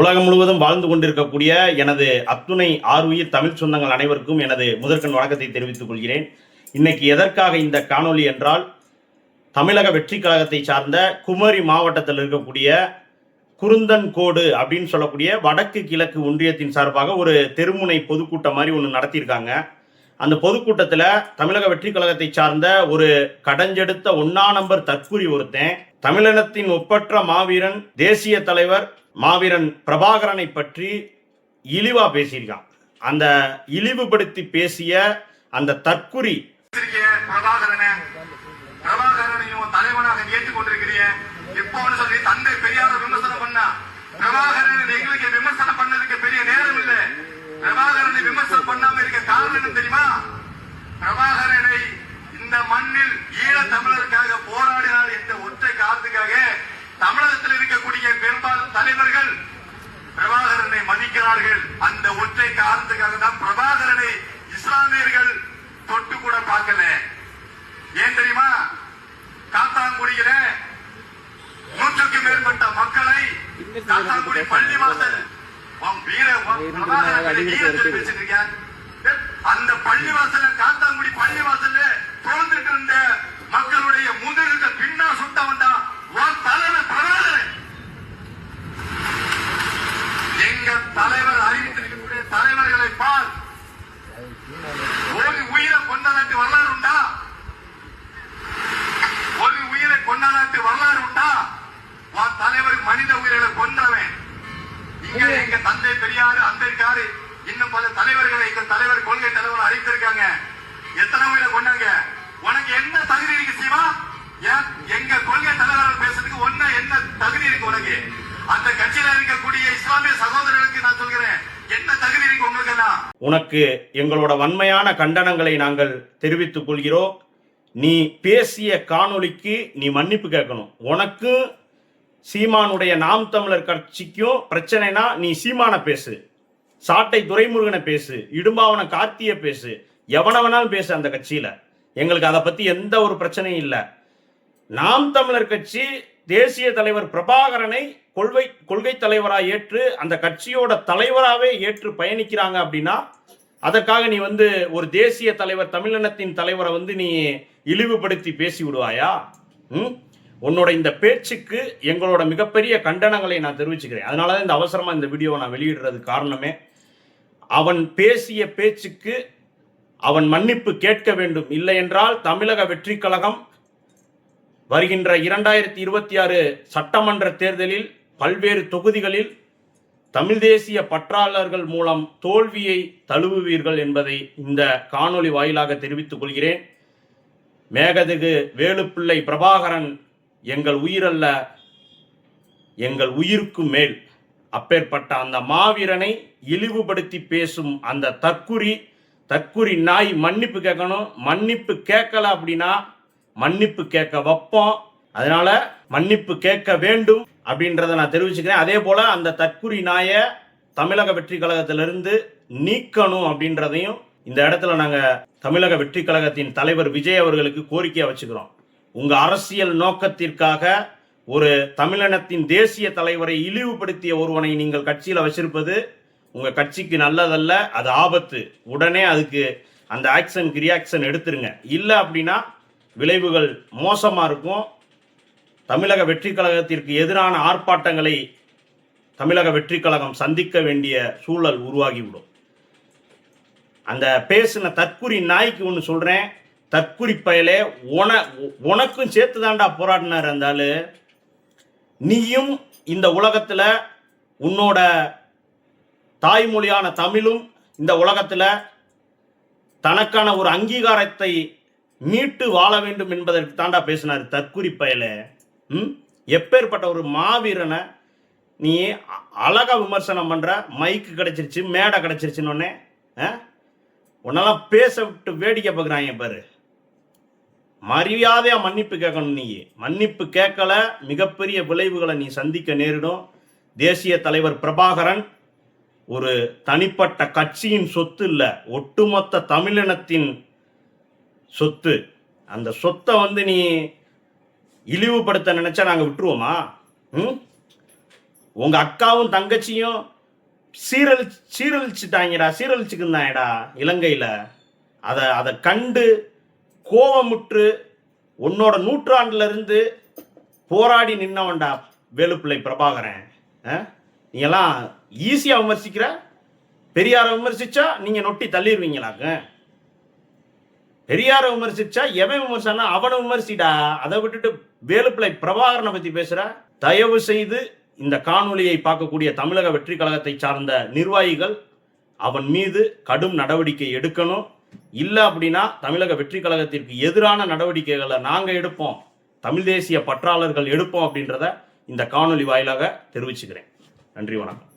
உலகம் முழுவதும் வாழ்ந்து கொண்டிருக்கக்கூடிய எனது அத்துணை ஆறுயிர் தமிழ் சொந்தங்கள் அனைவருக்கும் எனது முதற்கண் வணக்கத்தை தெரிவித்துக் கொள்கிறேன். இன்னைக்கு எதற்காக இந்த காணொளி என்றால் தமிழக வெற்றி கழகத்தை சார்ந்த குமரி மாவட்டத்தில் இருக்கக்கூடிய குருந்தன் கோடு அப்படின்னு சொல்லக்கூடிய வடக்கு கிழக்கு ஒன்றியத்தின் சார்பாக ஒரு தெருமுனை பொதுக்கூட்டம் மாதிரி ஒன்று நடத்தியிருக்காங்க. அந்த பொதுக்கூட்டத்தில் தமிழக வெற்றி கழகத்தை சார்ந்த ஒரு கடஞ்செடுத்த ஒன்னா நம்பர் தற்கூரி ஒருத்தன் தமிழினத்தின் ஒப்பற்ற மாவீரன் தேசிய தலைவர் மாவீரன் பிரபாகரனை பற்றி இழிவா பேசியிருக்கான். அந்த இழிவுபடுத்தி பேசிய அந்த தற்குறி பிரபாகரனை பிரபாகரனையும் தலைவனாக ஏற்றுக் கொண்டிருக்கிறிய சொல்லி தந்தை பெரியார் விமர்சனம் பண்ணா பிரபாகரன் எங்களுக்கு விமர்சனம் பண்ணதுக்கு பெரிய நேரம் இல்ல பிரபாகரனை விமர்சனம் பண்ணாம இருக்க காரணம் என்ன தெரியுமா பிரபாகரனை இந்த மண்ணில் ஈழ தமிழருக்காக போராடினார் என்ற ஒற்றை காரணத்துக்காக தமிழகத்தில் இருக்கக்கூடிய பெரும்பாலும் தலைவர்கள் பிரபாகரனை மதிக்கிறார்கள் அந்த ஒற்றை காரணத்துக்காக தான் பிரபாகரனை இஸ்லாமியர்கள் தொட்டு கூட பார்க்கல ஏன் தெரியுமா காத்தாங்குடியில நூற்றுக்கும் மேற்பட்ட மக்களை காத்தாங்குடி பள்ளிவாசல் உன் இருக்கியா? அந்த பள்ளிவாசல்ல காத்தாங்குடி பிறந்துட்டு இருந்த மக்களுடைய முதுகுக்கு பின்னா சுட்டவன் தான் உன் தலைவர் பிரபாகரன் எங்க தலைவர் அறிவித்திருக்கக்கூடிய தலைவர்களை பார் ஒரு உயிரை கொண்டதற்கு வரலாறு உண்டா ஒரு உயிரை கொண்டதற்கு வரலாறு உண்டா உன் தலைவர் மனித உயிர்களை கொன்றவன் இங்க எங்க தந்தை பெரியாரு அம்பேத்கர் இன்னும் பல தலைவர்களை தலைவர் கொள்கை தலைவர் அறிவித்திருக்காங்க. எத்தனை முறை கொண்டாங்க? உனக்கு என்ன தகுதி இருக்கு சிவா? எங்க கொள்கை தலைவர்கள் பேசுறதுக்கு ஒன்ன என்ன தகுதி இருக்கு உனக்கு? அந்த கட்சியில இருக்கக்கூடிய இஸ்லாமிய சகோதரர்களுக்கு நான் சொல்கிறேன். என்ன தகுதி இருக்கு உங்களுக்கு எல்லாம் உனக்கு எங்களோட வன்மையான கண்டனங்களை நாங்கள் தெரிவித்துக் கொள்கிறோம். நீ பேசிய காணொளிக்கு நீ மன்னிப்பு கேட்கணும். உனக்கு சீமானுடைய நாம் தமிழர் கட்சிக்கும் பிரச்சனைனா நீ சீமான பேசு. சாட்டை துரைமுருகனை பேசு இடும்பாவன கார்த்திய பேசு எவன வேணாலும் பேசு அந்த கட்சியில. எங்களுக்கு அதை பத்தி எந்த ஒரு பிரச்சனையும் இல்லை. நாம் தமிழர் கட்சி தேசிய தலைவர் பிரபாகரனை கொள்கை கொள்கை தலைவராக ஏற்று அந்த கட்சியோட தலைவராகவே ஏற்று பயணிக்கிறாங்க அப்படின்னா அதற்காக நீ வந்து ஒரு தேசிய தலைவர் தமிழினத்தின் தலைவரை வந்து நீ இழிவுபடுத்தி பேசி விடுவாயா? ம்? உன்னோட இந்த பேச்சுக்கு எங்களோட மிகப்பெரிய கண்டனங்களை நான் தெரிவிச்சுக்கிறேன். அதனால தான் இந்த அவசரமாக இந்த வீடியோவை நான் வெளியிடுறது காரணமே. அவன் பேசிய பேச்சுக்கு அவன் மன்னிப்பு கேட்க வேண்டும். இல்லை என்றால் தமிழக வெற்றி கழகம் வருகின்ற இரண்டாயிரத்தி இருபத்தி ஆறு சட்டமன்ற தேர்தலில் பல்வேறு தொகுதிகளில் தமிழ் தேசிய பற்றாளர்கள் மூலம் தோல்வியை தழுவுவீர்கள் என்பதை இந்த காணொளி வாயிலாக தெரிவித்துக் கொள்கிறேன். மேகதிகு வேலுப்பிள்ளை பிரபாகரன் எங்கள் உயிரல்ல எங்கள் உயிருக்கு மேல். அப்பேற்பட்ட அந்த மாவீரனை இழிவுபடுத்தி பேசும் அந்த தற்குறி தற்குறி நாய் மன்னிப்பு கேட்கணும். மன்னிப்பு கேட்கல அப்படின்னா மன்னிப்பு கேட்க வைப்போம். அதனால மன்னிப்பு கேட்க வேண்டும் அப்படின்றத நான் தெரிவிச்சுக்கிறேன். அதே போல அந்த தற்குறி நாயை தமிழக வெற்றி கழகத்திலிருந்து நீக்கணும் அப்படின்றதையும் இந்த இடத்துல நாங்க தமிழக வெற்றி கழகத்தின் தலைவர் விஜய் அவர்களுக்கு கோரிக்கையா வச்சுக்கிறோம். உங்க அரசியல் நோக்கத்திற்காக ஒரு தமிழினத்தின் தேசிய தலைவரை இழிவுபடுத்திய ஒருவனை நீங்கள் கட்சியில் வச்சிருப்பது உங்கள் கட்சிக்கு நல்லதல்ல அது ஆபத்து. உடனே அதுக்கு அந்த ஆக்ஷனுக்கு ரியாக்ஷன் எடுத்துருங்க. இல்லை அப்படின்னா விளைவுகள் மோசமாக இருக்கும். தமிழக வெற்றி கழகத்திற்கு எதிரான ஆர்ப்பாட்டங்களை தமிழக வெற்றி கழகம் சந்திக்க வேண்டிய சூழல் உருவாகிவிடும். அந்த பேசின தற்குறி நாய்க்கு ஒன்று சொல்கிறேன் தற்குறி பயலே உன உனக்கும் சேர்த்து தாண்டா போராடினார் இருந்தாலும் நீயும் இந்த உலகத்தில் உன்னோட தாய்மொழியான தமிழும் இந்த உலகத்தில் தனக்கான ஒரு அங்கீகாரத்தை மீட்டு வாழ வேண்டும் என்பதற்கு தாண்டா பேசினார் தற்குறி பயல. ம்? எப்பேற்பட்ட ஒரு மாவீரனை நீ அ- அழகா விமர்சனம் பண்ற மைக்கு கிடைச்சிருச்சு மேடை கிடைச்சிருச்சுன்னு ஆ? உன்னெல்லாம் பேச விட்டு வேடிக்கை பார்க்குறாங்க பாரு. மரியாதையா மன்னிப்பு கேட்கணும் நீ மன்னிப்பு கேட்கல மிகப்பெரிய விளைவுகளை நீ சந்திக்க நேரிடும். தேசிய தலைவர் பிரபாகரன் ஒரு தனிப்பட்ட கட்சியின் சொத்து இல்லை ஒட்டுமொத்த தமிழினத்தின் சொத்து. அந்த சொத்தை வந்து நீ இழிவுபடுத்த நினைச்சா நாங்கள் விட்டுருவோமா? ம்? உங்க அக்காவும் தங்கச்சியும் சீரழி சீரழிச்சிட்டாங்கடா சீரழிச்சுக்குந்தாங்கடா இலங்கையில. அதை அதை கண்டு கோபமுற்று உன்னோட நூற்றாண்டுல இருந்து போராடி நின்னவன்டா வேலுப்பிள்ளை பிரபாகரன். ஆ? நீ எல்லாம் ஈஸியா விமர்சிக்கிற? பெரியாரை விமர்சிச்சா நீங்க நொட்டி தள்ளிடுவீங்களாங்க பெரியாரை விமர்சிச்சா எவன் விமர்சனா அவனை விமர்சிடா. அதை விட்டுட்டு வேலுப்பிள்ளை பிரபாகரனை பத்தி பேசுற? தயவு செய்து இந்த காணொலியை பார்க்கக்கூடிய தமிழக வெற்றி கழகத்தை சார்ந்த நிர்வாகிகள் அவன் மீது கடும் நடவடிக்கை எடுக்கணும். இல்லை அப்படின்னா தமிழக வெற்றி கழகத்திற்கு எதிரான நடவடிக்கைகளை நாங்கள் எடுப்போம். தமிழ் தேசிய பற்றாளர்கள் எடுப்போம் அப்படின்றத இந்த காணொளி வாயிலாக தெரிவிச்சுக்கிறேன். நன்றி வணக்கம்.